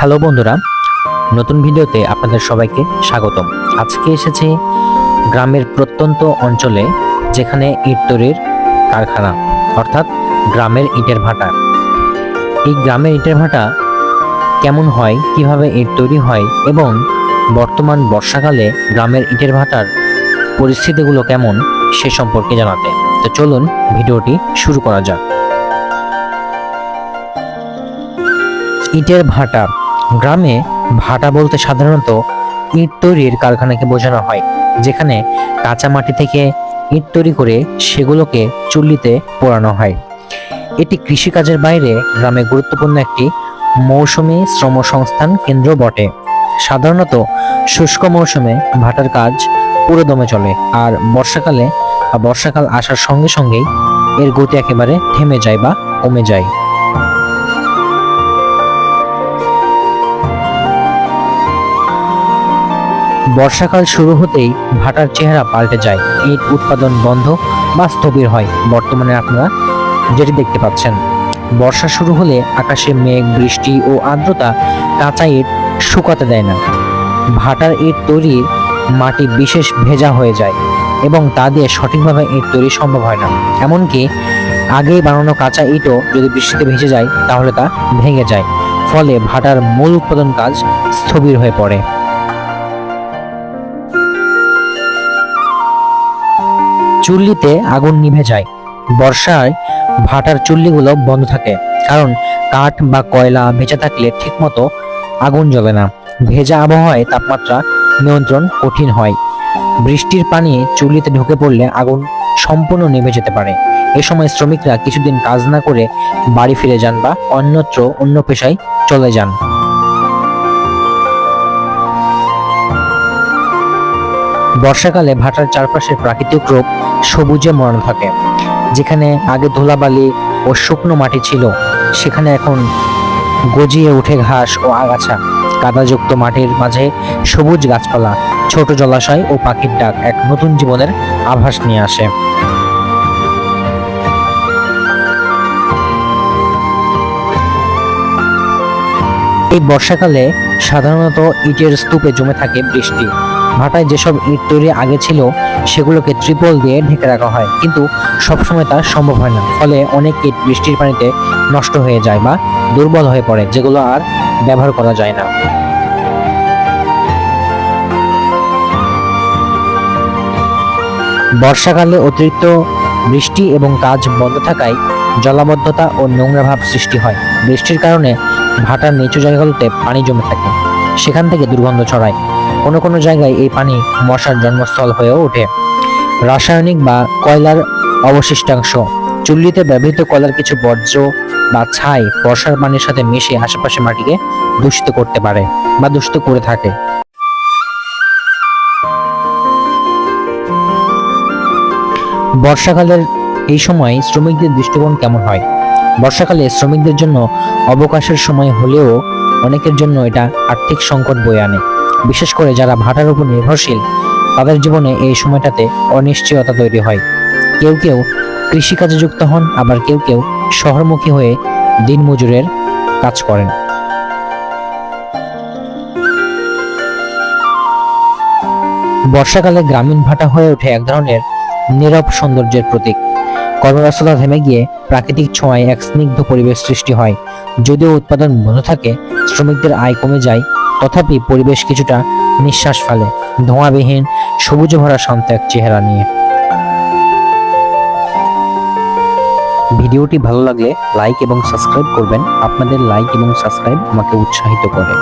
Hello বন্ধুরা, নতুন ভিডিওতে আপনাদের সবাইকে স্বাগতম। আজকে এসেছি গ্রামের প্রত্যন্ত অঞ্চলে, যেখানে ইট তৈরির কারখানা, অর্থাৎ গ্রামের ইটের ভাটা। এই গ্রামের ইটের ভাটা কেমন হয়, কীভাবে ইট তৈরি হয় এবং বর্তমান বর্ষাকালে গ্রামের ইটের ভাটার পরিস্থিতিগুলো কেমন, সে সম্পর্কে জানাতে। তো চলুন ভিডিওটি শুরু করা যাক। ইটের ভাটা গ্রামে ভাটা বলতে সাধারণত ইট তৈরির কারখানাকে বোঝানো হয়, যেখানে কাঁচা মাটি থেকে ইট তৈরি করে সেগুলোকে চুল্লিতে পোড়ানো হয়। এটি কৃষিকাজের বাইরে গ্রামে গুরুত্বপূর্ণ একটি মৌসুমী শ্রম সংস্থান কেন্দ্র বটে। সাধারণত শুষ্ক মৌসুমে ভাটার কাজ পুরো দমে চলে আর বর্ষাকালে বা বর্ষাকাল আসার সঙ্গে সঙ্গেই এর গতি একেবারে থেমে যায় বা কমে যায়। বর্ষাকাল শুরু হতেই ভাটার চেহারা পাল্টে যায়। ইট উৎপাদন বন্ধ বা স্থবির হয়। বর্তমানে আপনারা যেটি দেখতে পাচ্ছেন, বর্ষা শুরু হলে আকাশে মেঘ, বৃষ্টি ও আর্দ্রতা কাঁচা ইট শুকাতে দেয় না। ভাটার ইট তৈরির মাটি বিশেষ ভেজা হয়ে যায় এবং তা দিয়ে সঠিকভাবে ইট তৈরি সম্ভব হয় না। এমনকি আগেই বানানো কাঁচা ইটও যদি বৃষ্টিতে ভেসে যায়, তাহলে তা ভেঙে যায়। ফলে ভাটার মূল উৎপাদন কাজ স্থবির হয়ে পড়ে। চুল্লিতে আগুন নিভে যায়। বর্ষায় ভাটার চুল্লিগুলো বন্ধ থাকে, কারণ কাঠ বা কয়লা ভেজা থাকলে ঠিকমতো আগুন জ্বলে না। ভেজা আবহাওয়ায় তাপমাত্রা নিয়ন্ত্রণ কঠিন হয়। বৃষ্টির পানি চুল্লিতে ঢুকে পড়লে আগুন সম্পূর্ণ নিভে যেতে পারে। এ সময় শ্রমিকরা কিছুদিন কাজ না করে বাড়ি ফিরে যান বা অন্যত্র অন্য পেশায় চলে যান। বর্ষাকালে ভাটার চারপাশের প্রাকৃতিক রূপ সবুজে মরণ থাকে। যেখানে আগে ধুলাবালি ও শুকনো মাটি ছিল, সেখানে এখন গজিয়ে ওঠে ঘাস ও আগাছা। কাদাযুক্ত মাটির মাঝে সবুজ গাছপালা, ছোট জলাশয় ও পাখির ডাক এক নতুন জীবনের আভাস নিয়ে আসে। এই বর্ষাকালে সাধারণত ইটের স্তূপে জমে থাকে বৃষ্টি। ভাটায় যেসব ইট তৈরি আগে ছিল, সেগুলোকে ত্রিপল দিয়ে ঢেকে রাখা হয়। কিন্তু সবসময় তা সম্ভব হয় না। ফলে অনেক ইট বৃষ্টির পানিতে নষ্ট হয়ে যায় বা দুর্বল হয়ে পড়ে, যেগুলো আর ব্যবহার করা যায় না। বর্ষাকালে অতিরিক্ত বৃষ্টি এবং কাজ বন্ধ থাকায় জলাবদ্ধতা ও নোংরা ভাব সৃষ্টি হয়। বৃষ্টির কারণে ভাটার নিচু জায়গাগুলোতে পানি জমে থাকে। সেখান থেকে দুর্গন্ধ ছড়ায়। কোনো কোনো জায়গায় এই পানি মশার জন্মস্থল হয়েও ওঠে। রাসায়নিক বা কয়লার অবশিষ্টাংশ, চুল্লিতে ব্যবহৃত কয়লার কিছু বর্জ্য বা ছাই বর্ষার পানির সাথে মিশে আশেপাশে মাটিকে দূষিত করতে পারে বা দূষিত করে থাকে। বর্ষাকালের এই সময় শ্রমিকদের দৃষ্টিকোণ কেমন হয়? বর্ষাকালে শ্রমিকদের জন্য অবকাশের সময় হলেও অনেকের জন্য এটা আর্থিক সংকট বয়ে আনে। বিশেষ করে যারা ভাটার উপর নির্ভরশীল, তাদের জীবনে এই সময়টাতে অনিশ্চয়তা তৈরি হয়। কেউ কেউ কৃষিকাজে যুক্ত হন, আবার কেউ কেউ শহরমুখী হয়ে দিনমজুরের কাজ করেন। বর্ষাকালে গ্রামীণ ভাটা হয়ে ওঠে এক ধরনের নীরব সৌন্দর্যের প্রতীক। কর্মব্যস্ততা থেমে গিয়ে প্রাকৃতিক ছোঁয়ায় এক স্নিগ্ধ পরিবেশ সৃষ্টি হয়, যদিও উৎপাদন বন্ধ থাকে, শ্রমিকদের আয় কমে যায় তথাপি পরিবেশ কিছুটা নিঃশ্বাস ফেলে, ধোঁয়াবিহীন সবুজ ভরা শান্ত এক চেহারা নিয়ে। ভিডিওটি ভালো লাগলে লাইক এবং সাবস্ক্রাইব করবেন। আপনাদের লাইক এবং সাবস্ক্রাইব আমাকে উৎসাহিত করে।